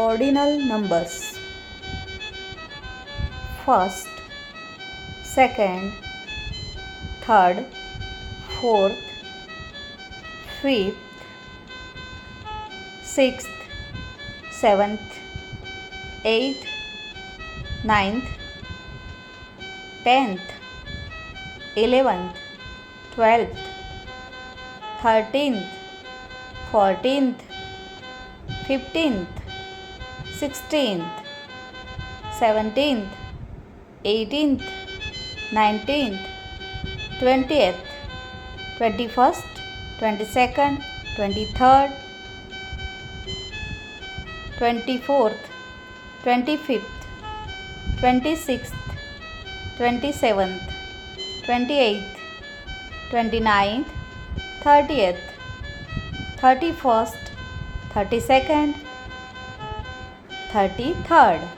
ordinal numbers. First second third fourth fifth sixth seventh eighth ninth tenth eleventh twelfth thirteenth fourteenth fifteenth sixteenth seventeenth eighteenth nineteenth twentieth twenty first twenty second twenty third twenty fourth twenty fifth twenty sixth twenty seventh twenty eighth twenty ninth thirtieth thirty first thirty second thirty third